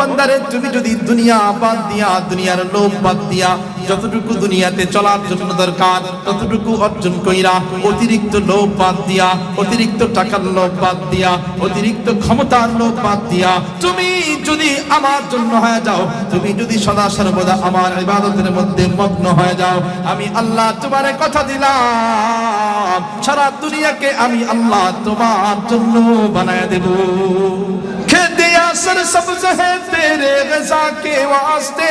বান্দারে, তুমি যদি দুনিয়া বাদ দিয়া, দুনিয়ার লোভ বাদ দিয়া, যতটুকু দুনিয়াতে চলার জন্য দরকার, ততটুকু অর্জন কইরা অতিরিক্ত লোভ বাদ দিয়া, অতিরিক্ত টাকার লোভ বাদ দিয়া, অতিরিক্ত ক্ষমতার লোভ বাদ দিয়া, তুমি যদি আমার জন্য হয়ে যাও, তুমি যদি সদা সর্বদা আমার ইবাদতের মধ্যে মগ্ন হয়ে যাও, আমি আল্লাহ তোমারে কথা দিলাম। সারা দুনিয়াকে আমি আল্লাহ তোমার জন্য বানায় দেব। دیا سر سبز ہے تیرے غذا کے واسطے۔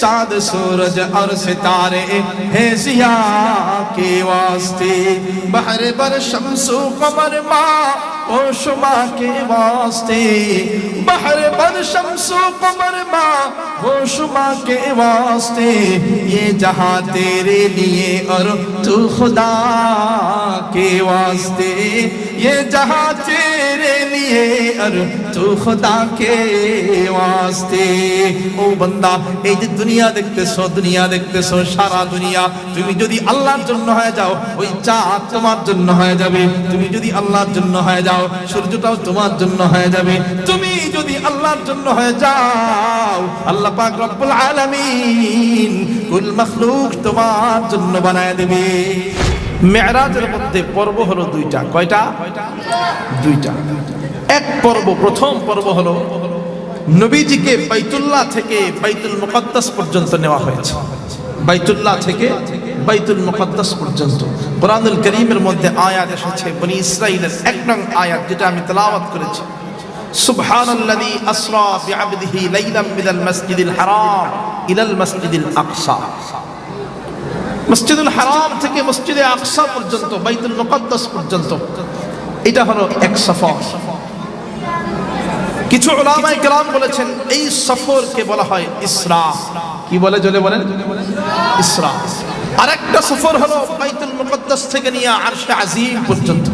چاند، سورج اور ستارے ہیں زیا کے واسطے۔ بہر بر، شمس و قمر ماں او شما کے واسطے۔ بہر بر، شمس و قمر ماں او شما کے واسطے۔ یہ جہاں تیرے لیے اور تو خدا کے واسطے۔ ये जहां तेरे लिए और तू खुदा के वास्ते ও বান্দা এই যে দুনিয়া দেখতেছো দুনিয়া দেখতেছো সারা দুনিয়া তুমি যদি আল্লাহর জন্য হয়ে যাও ওই চাঁদ তোমার জন্য হয়ে যাবে তুমি যদি আল্লাহর জন্য হয়ে যাও সূর্যটাও তোমার জন্য হয়ে যাবে তুমি যদি আল্লাহর জন্য হয়ে যাও আল্লাহ পাক রব্বুল আলামিন কুল মখলুক তোমার জন্য বানায় দেবে মেরাজের মধ্যে পর্ব হলো দুইটা। কয়টা? দুইটা। এক পর্ব, প্রথম পর্ব হলো নবীজিকে বাইতুল্লাহ থেকে বাইতুল মুকদ্দাস পর্যন্ত নেওয়া হয়েছে। বাইতুল্লাহ থেকে বাইতুল মুকদ্দাস পর্যন্ত। কোরআনুল করিমের মধ্যে আয়াত এসেছে, বনি ইসরাইলের এক নং আয়াত, যেটা আমি তেলাওয়াত করেছি। সুবহানাল্লাযী আসরা বিআবদিহি লাইলাম মিনাল মাসজিদিল হারাম ইলাল মাসজিদিল আকসা। মসজিদুল হারাম থেকে মসজিদে আকসা পর্যন্ত, বাইতুল মুকদ্দাস পর্যন্ত। এটা হলো এক সফর। কিছু ওলামাই কেরাম বলেছেন, এই সফরকে বলা হয় ইসরা। কি বলে জলে বলেন? ইসরা। আরেকটা সফর হলো বাইতুল মুকদ্দাস থেকে নিয়ে আরশে আজিম পর্যন্ত।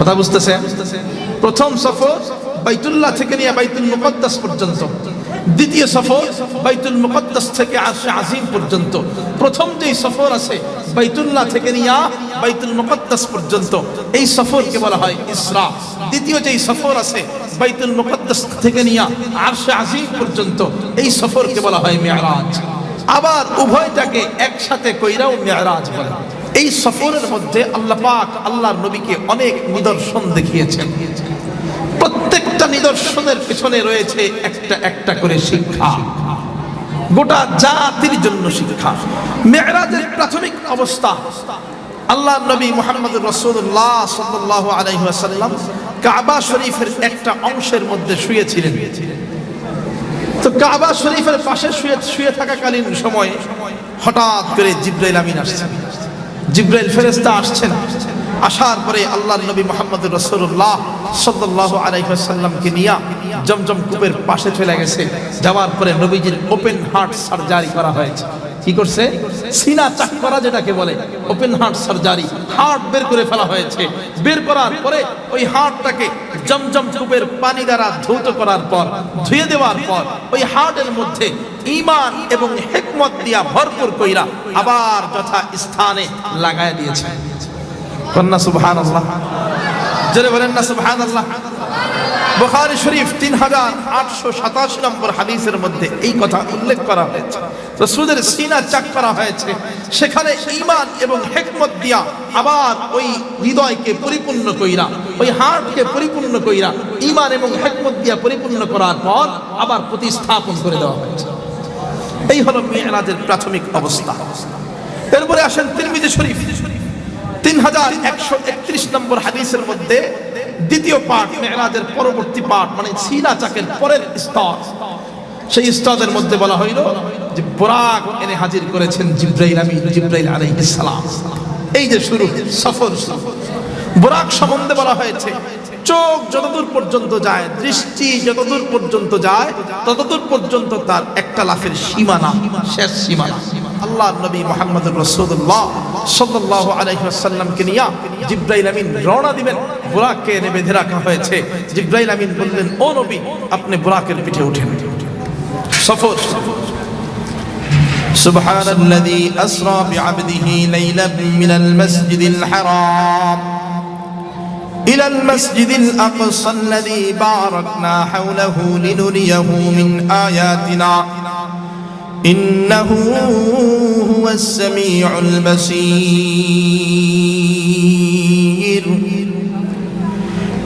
কথা বুঝতেছেন? প্রথম সফর বাইতুল্লাহ থেকে নিয়ে বাইতুল মুকদ্দাস পর্যন্ত। দ্বিতীয় সফর বাইতুল মুকদ্দাস থেকে আরশে আজিম পর্যন্ত। প্রথম যেই সফর আছে বাইতুল্লাহ থেকে নিয়া বাইতুল মুকদ্দাস পর্যন্ত। এই সফরকে বলা হয় ইসরা। দ্বিতীয় যেই সফর আছে বাইতুল মুকদ্দাস থেকে নিয়া আরশে আজিম পর্যন্ত, এই সফরকে বলা হয় মেয়ারাজ আবার উভয়টাকে একসাথে কইরাও মেয়ারাজ বলে। এই সফরের মধ্যে আল্লাহ পাক আল্লাহর নবীকে অনেক নিদর্শন দেখিয়েছেন। প্রত্যেকটা নিদর্শনের পিছনে রয়েছে একটা একটা করে শিক্ষা। গোটা জাতির জন্য শিক্ষা। মেয়েরাজের প্রাথমিক অবস্থা। আল্লাহ নবী মোহাম্মদ রসুল্লাহ সাল্লাহ আলাইসাল্লাম কাবা শরীফের একটা অংশের মধ্যে শুয়েছিলেন। তো কাবা শরীফের পাশে শুয়ে শুয়ে থাকাকালীন সময়ে হঠাৎ করে জিব্রাইল আমিন আসছেন জিব্রাইল ফেরেস্তা আসছেন। আসার পরে আল্লাহর নবী মোহাম্মদ রসুল্লাহ সাল্লাহ আলাইসাল্লামকে নিয়ে জমজম কূপের পাশে চলে গেছে। যাওয়ার পরে নবীজির ওপেন হার্ট সার্জারি করা হয়েছে। কি করছে? সিনা চাক করা যেটাকে বলে ওপেন হার্ট সার্জারি হার্ট বের করে ফেলা হয়েছে। বের করার পরে ওই হার্টটাকে জমজম কূপের পানি দ্বারা ধৌত করার পর, ধুয়ে দেওয়ার পর, ওই হার্টের মধ্যে ইমান এবং হেকমত দিয়া ভরপুর কইরা আবার যথা স্থানে লাগায় দিয়েছে। কন্যা সুবহান আল্লাহ জোরে বলেন না সুবহান আল্লাহ বুখারী শরীফ তিন হাজার আটশো সাতাশি নম্বর হাদিসের মধ্যে এই কথা উল্লেখ করা হয়েছে। রসুলের সিনা চাক করা হয়েছে। সেখানে ইমান এবং হেকমত দিয়া আবার ওই হৃদয়কে পরিপূর্ণ কইরা, ওই হার্টকে পরিপূর্ণ কইরা ইমান এবং হেকমত দিয়া পরিপূর্ণ করার পর আবার প্রতিস্থাপন করে দেওয়া হয়েছে। এই হলো মেয়েরাজের প্রাথমিক অবস্থা। এরপরে আসেন তিরমিজি শরীফ। তিন হাজার একশো একত্রিশ নম্বর মধ্যে দ্বিতীয় পরবর্তী পাঠ মানে পরের সেই মধ্যে বলা যে বোরাক এনে হাজির করেছেন আমি সালাম। এই যে শুরু, সফর সম্বন্ধে বলা হয়েছে, চোখ যতদূর পর্যন্ত যায়, দৃষ্টি যতদূর পর্যন্ত যায়, ততদূর পর্যন্ত তার একটা লাফের সীমানা, শেষ সীমানা। আল্লাহ নবী মোহাম্মদ রসুল্লাহ সাল্লাহ আলহিহাসাল্লামকে নিয়ে জিব্রাইল আমিন রওনা দিবেন বুরাককে এনে বেঁধে রাখা হয়েছে জিব্রাইল আমিন বললেন ও নবী আপনি বুরাকের পিঠে উঠেন সফর سبحان الذي أسرى بعبده ليلا من المسجد الحرام إلى المسجد الأقصى الذي باركنا حوله لنريه من آياتنا إنه هو السميع البصير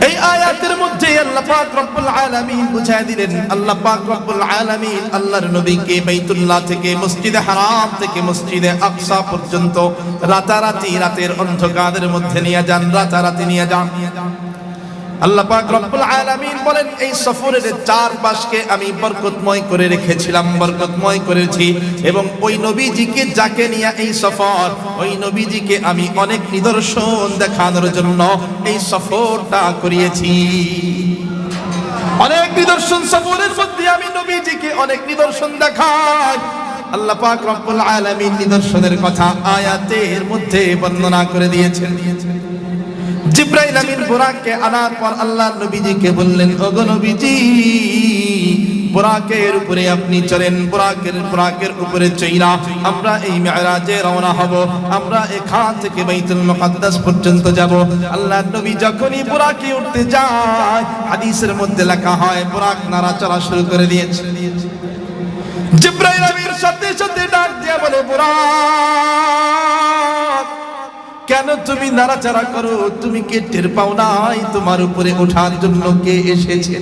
এই আয়াতের মধ্যে আল্লাহ পাক রব্বুল আলামিন বুঝায় দিলেন আল্লাহ পাক রব্বুল আলামিন আল্লাহর নবীকে বাইতুল্লাহ থেকে মসজিদে হারাম থেকে মসজিদে আকসা পর্যন্ত রাতারাতি রাতের অন্ধকারের মধ্যে নিয়ে যান রাতারাতি নিয়ে যান আল্লাহ পাক রব্বুল আলামিন বলেন, এই সফরের চার পাশকে আমি বরকতময় করে রেখেছিলাম, বরকতময় করেছি এবং ওই নবীজিকে যাকে নিয়ে এই সফর, ওই নবীজিকে আমি অনেক নিদর্শন দেখানোর জন্য এই সফরটা করিয়েছি। অনেক নিদর্শন সফরের মধ্যে আমি নবীজিকে অনেক নিদর্শন দেখাই। আল্লাহ পাক রব্বুল আলামিন নিদর্শনের কথা আয়াতের মধ্যে বর্ণনা করে দিয়েছেন। জিব্রাইল আমিন বুরাককে আনার পর আল্লাহ নবীজিকে বললেন, ওগো নবীজি, বুরাকের উপরে আপনি চলেন, বুরাকের বুরাকের উপরে চইরা আমরা এই মেরাজে রওনা হব। আমরা এখান থেকে বাইতুল মুকাদ্দাস পর্যন্ত যাব। আল্লাহ নবী যখনই বুরাকে উঠতে যায়, হাদিসের মধ্যে লেখা হয়, বুরাক নাড়াচড়া শুরু করে দিয়েছে। জিব্রাইল আমির সাথে সাথে ডাক দিয়ে বলে, বুরাক কেন তুমি নাড়াচাড়া করো? তুমি কে টের পাও নাই তোমার উপরে ওঠার জন্য কে এসেছে?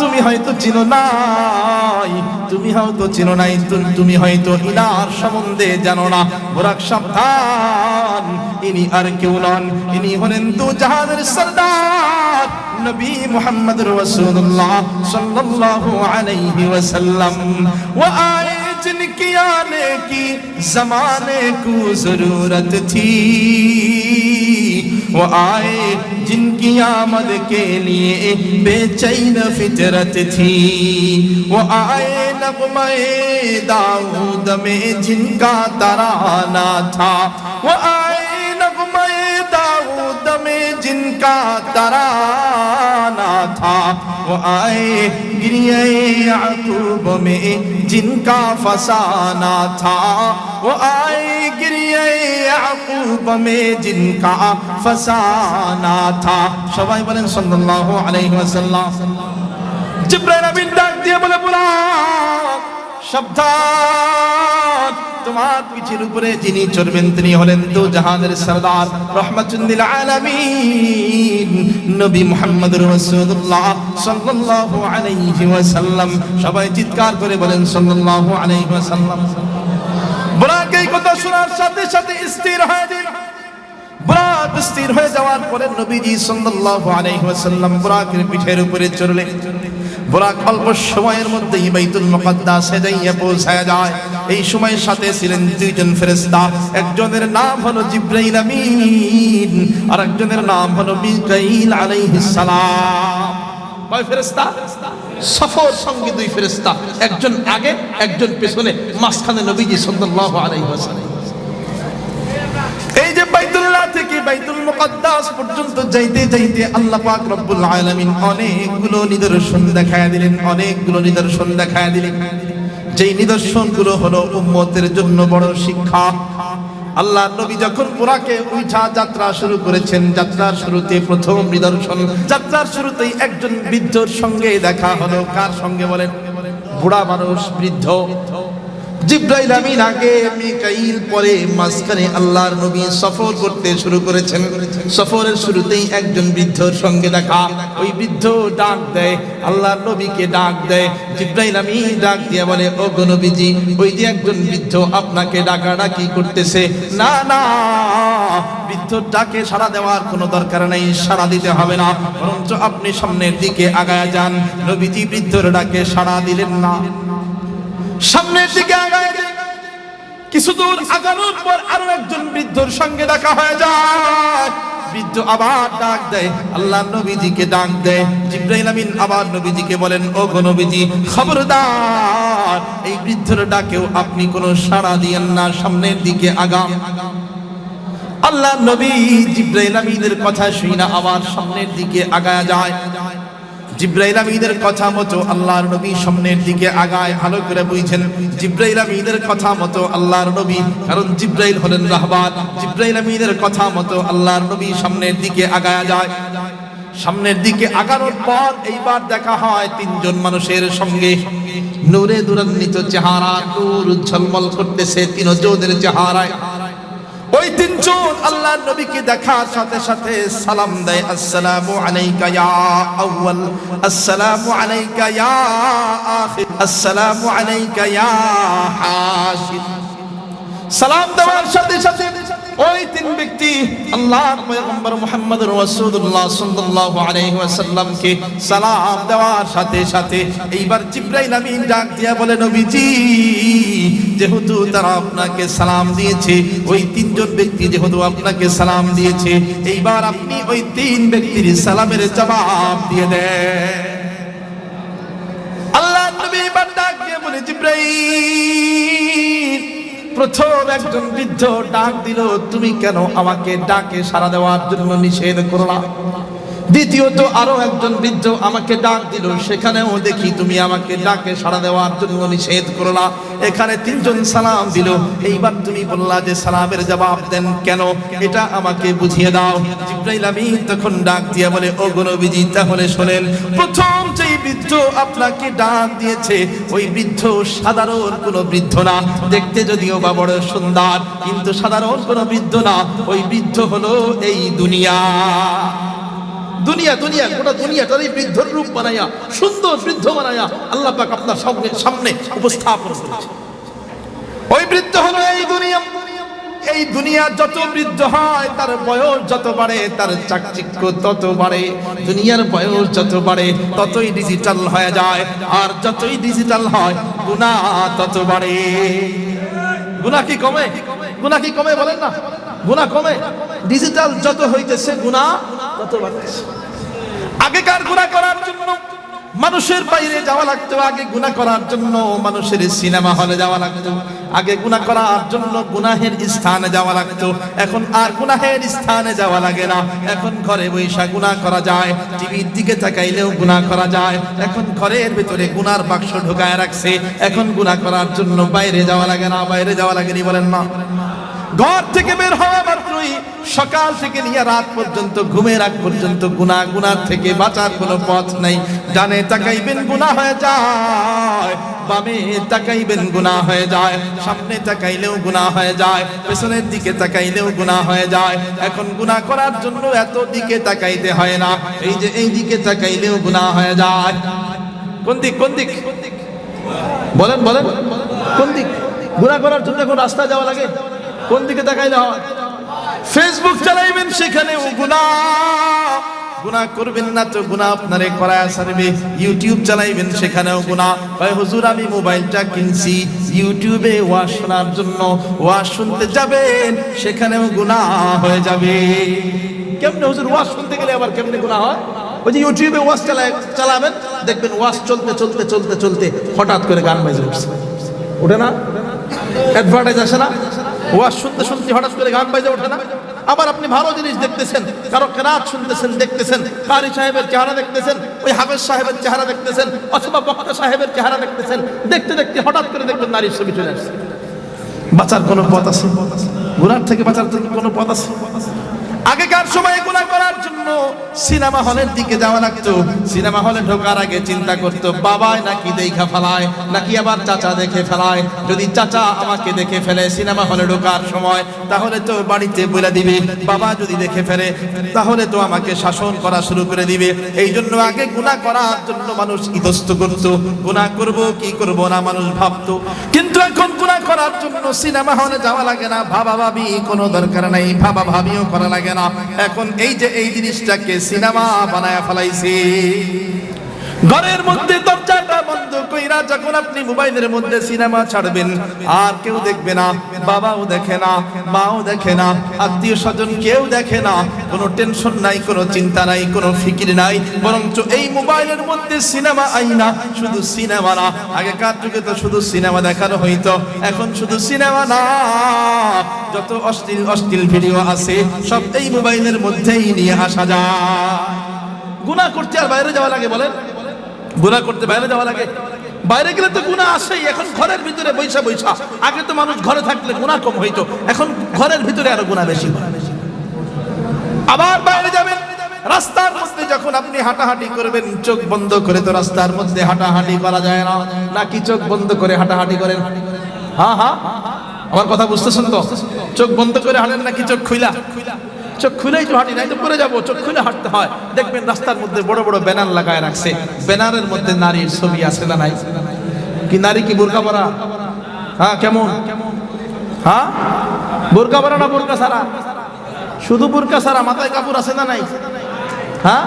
তুমি হয়তো চিনো নাই, তুমি হয়তো চিনো নাই তুমি হয়তো ইনার সম্বন্ধে জানো না। ব্রাক সাবধান, ইনি আর কেউ নন। ইনি হলেন দু জাহানের সর্দার, নবী মুহাম্মদ রাসূলুল্লাহ সাল্লাল্লাহু আলাইহি ওয়াসাল্লাম। ওয়া جن کی آنے کی زمانے کو ضرورت تھی۔ وہ آئے جن کی آمد کے لیے بے چین فطرت تھی۔ وہ آئے نغمہ داؤد میں جن کا ترانہ تھا۔ وہ آئے نغمہ داؤد میں جن کا ترانہ تھا۔ وہ آئے گریہ याकूब में जिनका फसाना था वो आए गिरिए याकूब में जिनका फसाना था সবাই বলেন সাল্লাল্লাহু আলাইহি ওয়াসাল্লাম জিব্রাইল আমিন ডাক দিয়ে বলে বুলাক সাবধান। তোমার পিঠের উপরে যিনি চড়বেন, তিনি হলেন দু জাহানের সরদার রহমাতুল্লিল আলামিন। নবী মুহাম্মদ রাসূলুল্লাহ সাল্লাল্লাহু আলাইহি ওয়াসাল্লাম। সবাই চিৎকার করে বলেন, সাল্লাল্লাহু আলাইহি ওয়াসাল্লাম। বুরাক এই কথা শোনার সাথে সাথে স্থির হয়ে দিল বুরাক স্থির হয়ে যাওয়ার পরে নবীজি সাল্লাল্লাহু আলাইহি ওয়াসাল্লাম বুরাকের পিঠের উপরে চড়লেন। বুরাক অল্প সময়ের মধ্যেই বাইতুল মুকাদ্দাসে যাইয়া পৌঁছায় যায়। এই সময়ের সাথে ছিলেন দুইজন ফেরেশতা। একজনের নাম হলো জিব্রাইল আমিন আর একজনের নাম হলো মিকাইল আলাইহিস সালাম। কয় ফেরেশতা? সফর সঙ্গে দুই ফেরেশতা। একজন আগে, একজন পেছনে, মাঝখানে নবীজি সাল্লাল্লাহু আলাইহি ওয়াসাল্লাম এই যে বাইতুল্লাহ থেকে বাইতুল মুকাদ্দাস পর্যন্ত যাইতে যাইতে আল্লাহ পাক রব্বুল আলামিন অনেকগুলো নিদর্শন দেখায় দিলেন, অনেকগুলো নিদর্শন দেখায় দিলেন। যেই নিদর্শনগুলো হলো উম্মতের জন্য বড় শিক্ষা। আল্লাহ নবী যখন পুরাকে উঠা যাত্রা শুরু করেছেন যাত্রার শুরুতে প্রথম নিদর্শন যাত্রার শুরুতেই একজন বৃদ্ধর সঙ্গে দেখা হলো। কার সঙ্গে বলেন? বুড়া মানুষ, বৃদ্ধ। জিব্রাইল আমিন আগে মিকাইল পরে মাঝখানে আল্লাহর নবী সফর করতে শুরু করেছেন। সফরের শুরুতেই একজন বৃদ্ধর সঙ্গে দেখা। ওই বৃদ্ধ ডাক দেয়, আল্লাহর নবীকে ডাক দেয়। জিব্রাইল আমিন ডাক দিয়ে বলে ও নবীজি, ওই যে একজন বৃদ্ধ আপনাকে ডাকাডাকি করতেছে। না না, বৃদ্ধর ডাকে সাড়া দেওয়ার কোনো দরকার নেই, সাড়া দিতে হবে না। বরঞ্চ আপনি সামনের দিকে আগায় যান। নবীজি বৃদ্ধর ডাকে সাড়া দিলেন না। সামনের দিকে কিছু দূর আগানোর পর আরও একজন বৃদ্ধর সঙ্গে দেখা হয়ে যায়। বৃদ্ধ আবার ডাক দেয়, আল্লাহ নবীজিকে ডাক দেয়। জিব্রাইল আমিন আবার নবীজিকে বলেন, ও গো নবীজি, খবরদার, এই বৃদ্ধর ডাকেও আপনি কোনো সাড়া দিয়েন না, সামনের দিকে আগাম। আল্লাহ নবী জিব্রাইল আমিনের কথা শুই না আবার সামনের দিকে আগায় যায়। কথা মতো সামনের দিকে আগায় কথা মতো কারণ হলেন কথা মতো সামনের দিকে যায়। সামনের দিকে আগানোর পর এইবার দেখা হয় তিনজন মানুষের সঙ্গে। নূরে দুরান্বিত চেহারা, নূর ঝলমল করতেছে তিনজনের চেহারায়। ওই তিনজন আল্লাহ নবীকে দেখার সাথে সাথে সালাম দেয়, আসসালামু আলাইকা ইয়া আউয়াল, আসসালামু আলাইকা ইয়া আখির, আসসালামু আলাইকা ইয়া হাশির। সালাম দেওয়ার সাথে সাথে ওই তিন ব্যক্তি আল্লাহর পয়গম্বর মুহাম্মদ রাসূলুল্লাহ সাল্লাল্লাহু আলাইহি ওয়াসাল্লামকে সালাম দেওয়ার সাথে সাথে এইবার জিব্রাইল আমিন ডাক দিয়া বলে, নবীজি, যেহেতু তারা আপনাকে সালাম দিয়েছে, ওই তিনজন ব্যক্তি যেহেতু আপনাকে সালাম দিয়েছে, এইবার আপনি ওই তিন ব্যক্তির সালামের জবাব দিয়ে দেন। প্রথম একজন বৃদ্ধ ডাক দিল, তুমি কেন আমাকে ডাকে সাড়া দেওয়ার জন্য নিষেধ করলা দ্বিতীয়ত আরও একজন বৃদ্ধ আমাকে ডাক দিল, সেখানেও দেখি তুমি আমাকে ডাকে সাড়া দেওয়ার জন্য নিষেধ করলা এখানে তিনজন সালাম দিল, এইবার তুমি বললা যে সালামের জবাব দেন কেন? এটা আমাকে বুঝিয়ে দাও। তখন ডাক দিয়ে বলে ও গণবিজি তাহলে শোনেন, প্রথম বৃদ্ধ আপনাকে ডাক দিয়েছে, ওই বৃদ্ধ সাধারণ কোনো বৃদ্ধ না। দেখতে যদিও বা বড় সুন্দর, কিন্তু সাধারণ কোনো বৃদ্ধ না। ওই বৃদ্ধ হলো এই দুনিয়া। দুনিয়া দুনিয়া, গোটা দুনিয়াটার এই বৃদ্ধর রূপ বানাইয়া, সুন্দর বৃদ্ধ বানাইয়া আল্লাহ পাক আপনার সামনে সামনে উপস্থাপন করেছে। ওই বৃদ্ধ হলো এই দুনিয়া। এই দুনিয়া যত বৃদ্ধ হয়, তার বয়স যত বাড়ে, তার চাকচিক্য তত বাড়ে। দুনিয়ার বয়স যত বাড়ে, ততই ডিজিটাল হয়ে যায়। আর যতই ডিজিটাল হয়, গুণা তত বাড়ে। গুণা কি কমে? গুণা কি কমে বলেন না? গুণা কমে। ডিজিটাল যত হইতেছে, গুণা তত বাড়তেছে। আগেকার গুণা করার জন্য মানুষের বাইরে যাওয়া লাগতো, আগে গুণা করার জন্য মানুষের সিনেমা হলে যাওয়া লাগতো, আগে গুণা করার জন্য গুনাহের স্থানে যাওয়া লাগতো, এখন আর গুনাহের স্থানে যাওয়া লাগে না, এখন ঘরে বৈশা গুণা করা যায়, টিভির দিকে তাকাইলেও গুণা করা যায়, এখন ঘরের ভিতরে গুনার বাক্স ঢুকায় রাখছে, এখন গুণা করার জন্য বাইরে যাওয়া লাগে না, বাইরে যাওয়া লাগেনি বলেন না। ঘর থেকে বের হওয়া মাত্রই সকাল থেকে নিয়ে রাত পর্যন্ত, ঘুমের আগ পর্যন্ত গুনাহ গুনার থেকে বাঁচার কোনো পথ নাই। ডানে তাকাইবেন গুনাহ হয়ে যায়। বামে তাকাইবেন গুনাহ হয়ে যায়। সামনে তাকাইলেও গুনাহ হয়ে যায়। পেছনের দিকে তাকাইলেও গুনাহ হয়ে যায়। এখন গুনাহ করার জন্য এত দিকে তাকাইতে হয় না। এই যে এই দিকে তাকাইলেও গুনাহ হয়ে যায়। কোন দিক কোন দিক? বলেন বলেন। কোন দিক? গুনাহ করার জন্য এখন রাস্তা যাওয়া লাগে। কোন দিকে তাকাইলে হয়? ফেসবুক চালাইবেন সেখানেও গুণা গুণা করবেন না তো গুণা আপনারে করায় সারবে ইউটিউব চালাইবেন সেখানেও গুণা হয় হুজুর, আমি মোবাইলটা কিনছি। ইউটিউবে ওয়াজ শোনার জন্য ওয়াজ শুনতে যাবেন, সেখানেও গুণা হয়ে যাবে। কেমনে হুজুর, ওয়াজ শুনতে গেলে আবার কেমনে গুণা হয়? ওই যে ইউটিউবে ওয়াজ চালায়, চালাবেন, দেখবেন ওয়াজ চলতে চলতে চলতে চলতে হঠাৎ করে গান বাজে উঠছে। ওঠে না? অ্যাডভার্টাইজ আসে না? ওয়াজ শুনতে শুনতে হঠাৎ করে গান বাজে ওঠে না। আবার আপনি ভালো জিনিস দেখতেছেন, কারও কেরাত শুনতেছেন, দেখতেছেন, কারি সাহেবের চেহারা দেখতেছেন, ওই হাফেজ সাহেবের চেহারা দেখতেছেন, অথবা বক্তা সাহেবের চেহারা দেখতেছেন, দেখতে দেখতে হঠাৎ করে দেখবেন নারীর ছবি চলে আসছে। বাঁচার কোনো পথ আছে? গুনার থেকে বাঁচার থেকে কোনো পথ আছে? আগেকার সময় গুণা করার জন্য সিনেমা হলের দিকে যাওয়া লাগতো। সিনেমা হলে ঢোকার আগে চিন্তা করতো, বাবাই নাকি দেখা ফেলায়, নাকি আবার চাচা দেখে ফেলায়। যদি চাচা আমাকে দেখে ফেলে সিনেমা হলে ঢোকার সময়, তাহলে তো বাড়িতে বলে দিবে, বাবা যদি দেখে ফেলে, তাহলে তো আমাকে শাসন করা শুরু করে দিবে। এই জন্য আগে গুণা করার জন্য মানুষ ইতস্ত করতো, গুণা করব কি করব না মানুষ ভাবতো। কিন্তু এখন গুণা করার জন্য সিনেমা হলে যাওয়া লাগে না। ভাবা ভাবি কোনো দরকার নাই, ভাবা ভাবিও করা লাগে না। এখন এই যে এই জিনিসটাকে সিনেমা বানায় ফেলাইছে। ঘরের মধ্যে দরজাটা বন্ধ কইরা যখন আপনি মোবাইলের মধ্যে সিনেমা ছাড়বেন, আর কেউ দেখবে না, বাবাও দেখে না, মাও দেখে না, আত্মীয় স্বজন কেউ দেখে না, কোনো টেনশন নাই, কোনো চিন্তা নাই, কোনো ফিকির নাই, বরঞ্চ এই মোবাইলের মধ্যে সিনেমা আই না শুধু সিনেমা না, আগেকার যুগে তো শুধু সিনেমা দেখানো হইতো, এখন শুধু সিনেমা না। যত অশ্লীল অশ্লীল ভিডিও আছে, সব এই মোবাইলের মধ্যেই নিয়ে আসা যায়। গুনাহ করতে আর বাইরে যাওয়া লাগে বলেন? গুনাহ করতে বাইরে যাওয়া লাগে বাইরে গেলে তো গুনাহ আসেই এখন ঘরের ভিতরে বৈশা বৈশা। আগে তো মানুষ ঘরে থাকলে গুনাহ কম হইতো, এখন ঘরের ভিতরে আরও গুনাহ বেশি আবার বাইরে যাবেন, রাস্তার মধ্যে যখন আপনি হাঁটাহাঁটি করবেন, চোখ বন্ধ করে তো রাস্তার মধ্যে হাঁটাহাঁটি করা যায় না। নাকি চোখ বন্ধ করে হাঁটাহাঁটি করেন? হ্যাঁ হ্যাঁ আমার কথা বুঝতেছেন তো? চোখ বন্ধ করে হাঁটেন নাকি চোখ খুইলা খুইলা? চোখ খুলেই তো হাঁটি নাই তো পরে যাব, চোখ খুলে হাঁটতে হয়। দেখবেন রাস্তার মধ্যে বড় বড় ব্যানার লাগায় রাখছে। ব্যানারের মধ্যে নারীর ছবি আছে না নাই? কি নারী কি বোরকা পরা? হ্যাঁ কেমন? হ্যাঁ? বোরকা পরা না বোরকা সারা শুধু বোরকা সারা মাথায় কাপড় আছে না নাই? হ্যাঁ?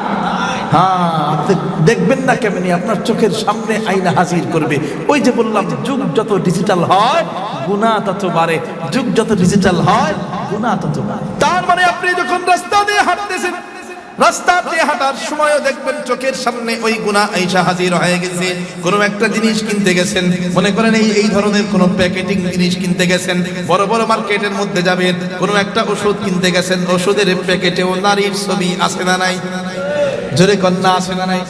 হ্যাঁ দেখবেন না কেমনি আপনার চোখের সামনে আইনা হাজির করবে। ওই যে বললাম, যুগ যত ডিজিটাল হয়, গুণা তত বাড়ে। যুগ যত ডিজিটাল হয়, গুণা তত বাড়ে। মানে আপনি যখন রাস্তা দিয়ে হাঁটতেছেন, রাস্তা দিয়ে হাঁটার সময়ও দেখবেন চোখের সামনে ওই গুণা আইসা হাজির হয়ে গেছে। কোনো একটা জিনিস কিনতে গেছেন, মনে করেন এই এই ধরনের কোনো প্যাকেটিং জিনিস কিনতে গেছেন, বড় বড় মার্কেটের মধ্যে যাবেন, কোনো একটা ওষুধ কিনতে গেছেন, ওষুধের প্যাকেটেও নারীর ছবি আছে না নাই? জোরে কন্যা আছে না নাই?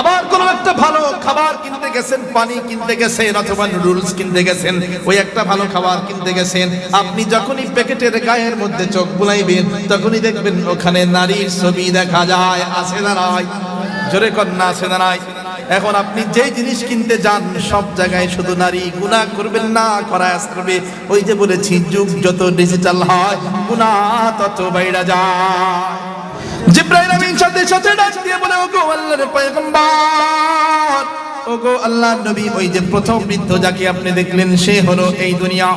আবার ভালো খাবার কিনতে গেছেন, পানি কিনতে গেছেন, অথবা নুডলস কিনতে গেছেন, ওই একটা ভালো খাবার কিনতে গেছেন, আপনি যখনই প্যাকেটের গায়ের মধ্যে চোখ বুলাইবেন, তখনই দেখবেন ওখানে নারীর ছবি দেখা যায়, আছে নাই? জোরে কন্যা আছে নাই? এখন আপনি যে জিনিস কিনতে যান, সব জায়গায় শুধু নারী গুনাহ করবেন না করা আসবে ওই যে বলেছি, যুগ যত ডিজিটাল হয়, গুনাহ তত বাইরা যায়। জিব্রাইল সাথে সাথে ডাক দিয়ে বলে, ওগো আল্লাহর পয়গম্বর, ওগো আল্লাহর নবী, ওই যে প্রথম বৃদ্ধ যাকে আপনি দেখলেন, সে হলো এই দুনিয়া।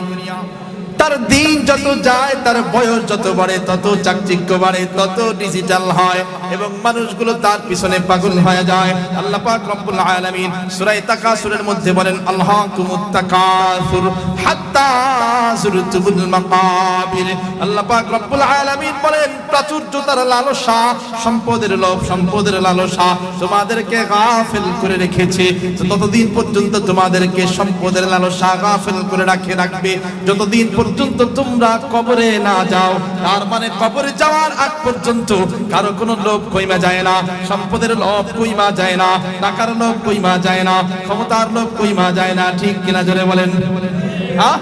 তার দিন যত যায়, তার বয়স যত বাড়ে, তত চাকচিক্য বাড়ে, তত ডিজিটাল হয়। এবং মানুষগুলো তার পিছনে পাগল হয়ে যায়। আল্লাহ পাক রব্বুল আলামিন সূরা তাকাসুরের মধ্যে বলেন আল্লাহকুমুত তাকাসুর হাত্তা যুরতুমুল মাকাবির। আল্লাহ পাক রব্বুল আলামিন বলেন, প্রাচুর্যতার লালসা, সম্পদের লোভ, সম্পদের লালসা তোমাদেরকে গাফিল করে রেখেছে। ততদিন পর্যন্ত তোমাদেরকে সম্পদের লালসা গাফিল করে রাখে, রাখবে। যতদিন পর্যন্ত তোমরা কবরে না যাও, তার মানে কবরে যাওয়ার আগ পর্যন্ত কারও কোনো লোভ কইমা যায় না, সম্পদের লোভ কইমা যায় না, টাকার লোভ কইমা যায় না, ক্ষমতার লোভ কইমা যায় না, ঠিক কিনা জোরে বলেন? হ্যাঁ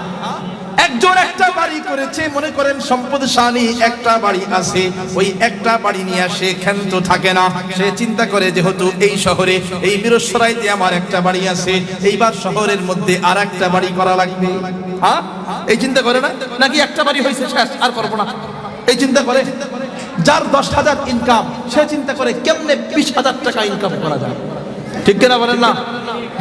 একজন একটা বাড়ি করেছে, মনে করেন সম্পদশালী একটা বাড়ি আছে, ওই একটা বাড়ি নিয়ে সে ক্ষান্ত থাকে না, সে চিন্তা করে যেহেতু এই শহরে, এই বীরসরাইতে আমার একটা বাড়ি আছে, এইবার শহরের মধ্যে আর একটা বাড়ি করা লাগবে। হ্যাঁ এই চিন্তা করে না? নাকি একটা বাড়ি হয়েছে শেষ, আর করব না? এই চিন্তা করে? যার দশ হাজার ইনকাম সে চিন্তা করে কেমনে বিশ হাজার টাকা ইনকাম করা যায়? ঠিক কিনা বলেন না?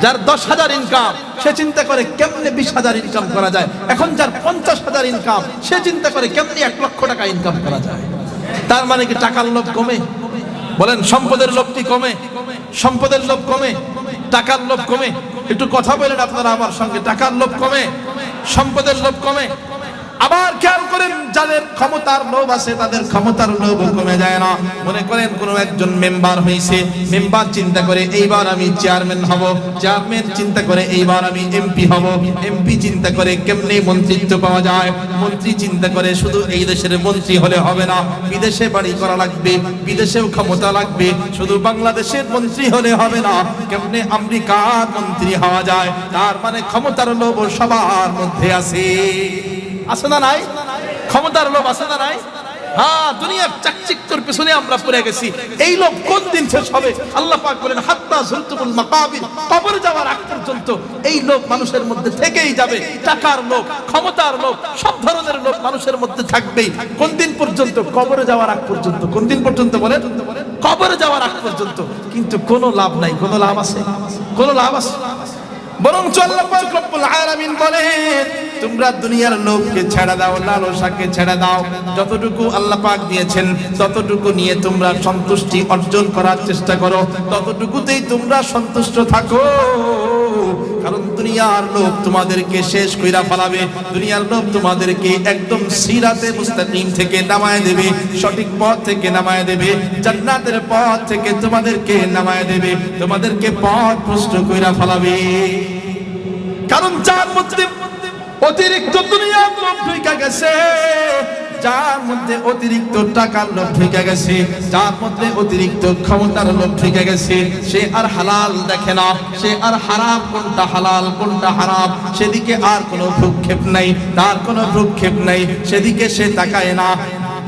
যার দশ হাজার ইনকাম সে চিন্তা করে কেমনে বিশ হাজার ইনকাম করা যায়? এখন যার পঞ্চাশ হাজার ইনকাম সে চিন্তা করে কেমনে এক লক্ষ টাকা ইনকাম করা যায়? তার মানে কি টাকার লোভ কমে? বলেন, সম্পদের লোভ কি কমে? সম্পদের লোভ কমে? টাকার লোভ কমে? একটু কথা বলেন আপনারা আমার সঙ্গে। টাকার লোভ কমে? সম্পদের লোভ কমে? আবার খেয়াল করেন, যাদের ক্ষমতার লোভ আছে, তাদের ক্ষমতার লোভ কমে যায় না। মনে করেন, কোন একজন মেম্বার হয়েছে মেম্বার চিন্তা করে, এইবার আমি চেয়ারম্যান হব। চেয়ারম্যান চিন্তা করে, এইবার আমি এমপি হব। এমপি চিন্তা করে, কেমনে মন্ত্রিত্ব পাওয়া যায়? মন্ত্রী চিন্তা করে, শুধু এই দেশের মন্ত্রী হলে হবে না, বিদেশে বাড়ি করা লাগবে, বিদেশেও ক্ষমতা লাগবে, শুধু বাংলাদেশের মন্ত্রী হলে হবে না, কেমনে আমেরিকার মন্ত্রী হওয়া যায়? তার মানে ক্ষমতার লোভ সবার মধ্যে আছে। আছে না নাই? ক্ষমতার লোভ আছে না নাই? হ্যাঁ দুনিয়ার চাকচিক্যর পিছনে আমরা পড়ে গেছি। এই লোভ কোন দিন শেষ হবে? আল্লাহ পাক বলেন, হাত্তা জুলতুমুল মাকাবির। কবরে যাওয়ার আগ পর্যন্ত এই লোভ মানুষের মধ্যে থেকেই যাবে। টাকার লোভ, ক্ষমতার লোভ, সব ধরনের লোভ মানুষের মধ্যে থাকবেই। কোন দিন পর্যন্ত কবরে যাওয়ার আগ পর্যন্ত? কোন দিন পর্যন্ত বলেন? কবরে যাওয়ার আগ পর্যন্ত। কিন্তু কোনো লাভ নাই, কোনো লাভ আছে। কোনো লাভ আছে। বরং আল্লাহ পাক রব্বুল আলামিন বলেন তোমরা দুনিয়ার লোককে ছেড়ে দাও, লালসাকে ছেড়ে দাও। যতটুকু আল্লাহ পাক দিয়েছেন, ততটুকু নিয়ে তোমরা সন্তুষ্টি অর্জন করার চেষ্টা করো। ততটুকুতেই তোমরা সন্তুষ্ট থাকো। কারণ দুনিয়ার লোক তোমাদেরকে শেষ কইরা ফেলাবে। দুনিয়ার লোক তোমাদেরকে একদম সিরাতে মুস্তাকিম থেকে নামায় দেবে, সঠিক পথ থেকে নামায় দেবে, জান্নাতের পথ থেকে তোমাদেরকে নামায় দেবে, তোমাদেরকে পথ প্রশ্ন কইরা ফেলাবে। কারণ যার মধ্যে অতিরিক্ত দুনিয়ার লোভ ঢুকে গেছে। যার মধ্যে অতিরিক্ত টাকার লোভ ঢুকে গেছে, যার মধ্যে অতিরিক্ত ক্ষমতার লোভ ঢুকে গেছে, সে আর হালাল দেখে না, সে আর হারাম কোনটা হালাল, কোনটা হারাম, সেদিকে আর কোনো ভ্রুক্ষেপ নাই, তার কোনো ভ্রুক্ষেপ নাই, সেদিকে সে তাকায় না।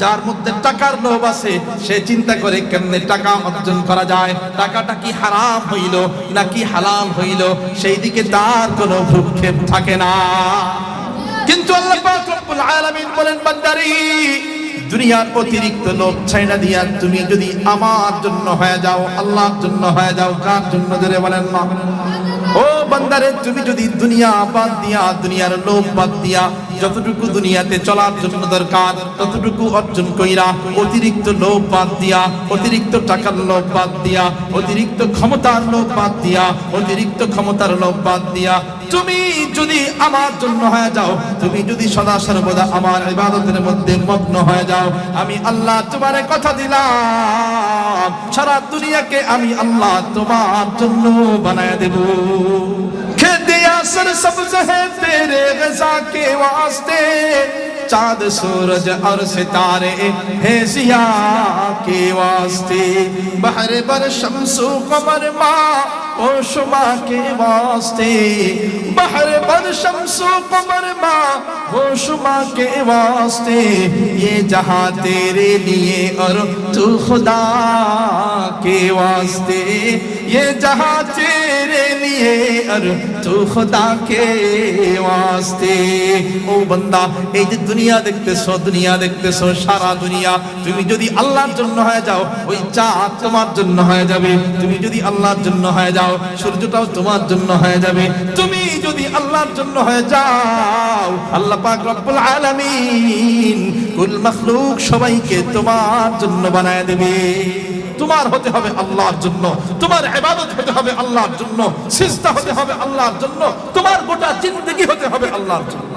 যার মধ্যে টাকার লোভ আছে, সে চিন্তা করে কেমনে টাকা অর্জন করা যায়? টাকাটা কি হারাম হইল নাকি হালাল হইল? সেই দিকে তার কোনো ভ্রুক্ষেপ থাকে না। কিন্তু আল্লাহ বলেন, বান্দারি, দুনিয়ার অতিরিক্ত লোভ ছাইনা দিয়া তুমি যদি আমার জন্য হয়ে যাও, আল্লাহর জন্য হয়ে যাও, কার জন্য ধরে বলেন না? ও বান্দারে, তুমি যদি দুনিয়া বাদ দিয়া, দুনিয়ার লোভ বাদ দিয়া যতটুকু দুনিয়াতে চলার জন্য দরকার, ততটুকু অর্জন কইরা অতিরিক্ত লোভ বাদ দিয়া, অতিরিক্ত টাকার লোভ বাদ দিয়া, অতিরিক্ত ক্ষমতার লোভ বাদ দিয়া, অতিরিক্ত ক্ষমতার লোভ বাদ দিয়া। তুমি যদি আমার জন্য হয়ে যাও, তুমি যদি সদা সর্বদা আমার ইবাদতের মধ্যে মগ্ন হয়ে যাও, আমি আল্লাহ তোমারে কথা দিলাম। সারা দুনিয়াকে আমি আল্লাহ তোমার জন্য বানায় দেব। سر سبز ہے تیرے غزا کے واسطے۔ چاند، سورج اور ستارے ہیں ضیا کے واسطے۔ بہر بر، شمس و قمر ماں او شما کے واسطے۔ بہر بر، شمس و قمر ماں शुमा के वास्ते ये जहां तेरे लिए और तू खुदा के वास्ते ये जहां तेरे लिए और तू खुदा के वास्ते ও বান্দা এই যে দুনিয়া দেখতেছো দুনিয়া দেখতেছো সারা দুনিয়া তুমি যদি আল্লাহর জন্য হয়ে যাও ওই চাঁদ তোমার জন্য হয়ে যাবে তুমি যদি আল্লাহর জন্য হয়ে যাও সূর্যটাও তোমার জন্য হয়ে যাবে তুমি যদি আল্লাহর জন্য হয়ে যাও আল্লাহ সবাইকে তোমার জন্য বানায় দেবে। তোমার হতে হবে আল্লাহর জন্য, তোমার ইবাদত হতে হবে আল্লাহর জন্য, সিজদা হতে হবে আল্লাহর জন্য, তোমার গোটা জিন্দগি হতে হবে আল্লাহর জন্য।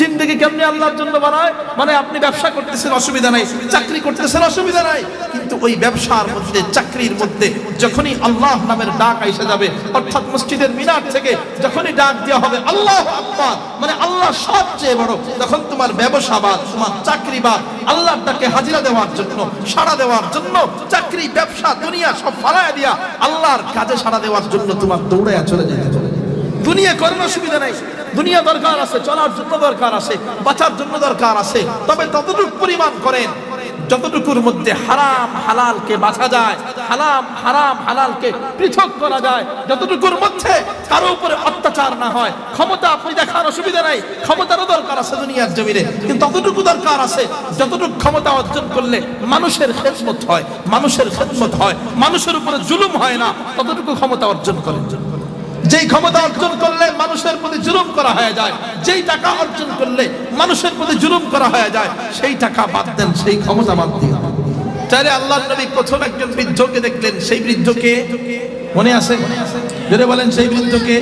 জিন্দগি কেমনি আল্লাহর জন্য বানায়? মানে আপনি ব্যবসা করতেছেন, অসুবিধা নাই। চাকরি করতেছেন, অসুবিধা নাই। কিন্তু ওই ব্যবসার মধ্যে, চাকরির মধ্যে যখনই আল্লাহ নামের ডাক এসে যাবে, অর্থাৎ মসজিদের মিনার থেকে যখনই ডাক দেওয়া হবে, আল্লাহ আকবার মানে আল্লাহ সবচেয়ে বড়, তখন তোমার ব্যবসা বা তোমার চাকরি বা আল্লাহর ডাকে হাজিরা দেওয়ার জন্য, সাড়া দেওয়ার জন্য, চাকরি, ব্যবসা, দুনিয়া সব ফালায় দিয়া আল্লাহর কাজে সাড়া দেওয়ার জন্য তোমার দৌড়াইয়া চলে যেতে চলে দুনিয়া করার সুবিধা নাই। দুনিয়া দরকার আছে, চলার জন্য দরকার আছে, বাঁচার জন্য দরকার আছে। তবে ততটুকু পরিমাণ করেন, যতটুকুর মধ্যে হারাম হালালকে বাঁচা যায় হারাম হারাম হালালকে পৃথক করা যায়, যতটুকুর মধ্যে কারও উপরে অত্যাচার না হয়, ক্ষমতা আপনি দেখার অসুবিধা নাই, ক্ষমতারও দরকার আছে দুনিয়ার জমিনে, কিন্তু ততটুকু দরকার আছে, যতটুকু ক্ষমতা অর্জন করলে মানুষের খেদমত হয়, মানুষের খেদমত হয়, মানুষের উপরে জুলুম হয় না, ততটুকু ক্ষমতা অর্জন করেন। যেই ক্ষমতা অর্জন করলে মানুষের প্রতি জুলুম করা হয়ে যায়, যেই টাকা অর্জন করলে মানুষের প্রতি জুলুম করা হয়ে যায়, সেই টাকা বাদ দেন, সেই ক্ষমতা বাদ দিয়ে তাহলে আল্লাহ নবী প্রথম একজন বৃদ্ধকে দেখলেন, সেই বৃদ্ধকে মনে আছে? যদি বলেন, সেই বৃদ্ধকে।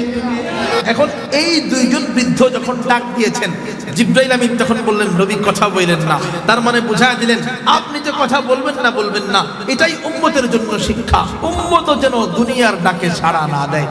এখন এই দুইজন বৃদ্ধ যখন ডাক দিয়েছেন, জিব্রাইল আমিন তখন বললেন, নবী, কথা বললেন না। তার মানে বুঝায় দিলেন, আপনি যে কথা বলবেন না বলবেন না। এটাই উম্মতের জন্য শিক্ষা। উম্মত যেন দুনিয়ার ডাকে সাড়া না দেয়।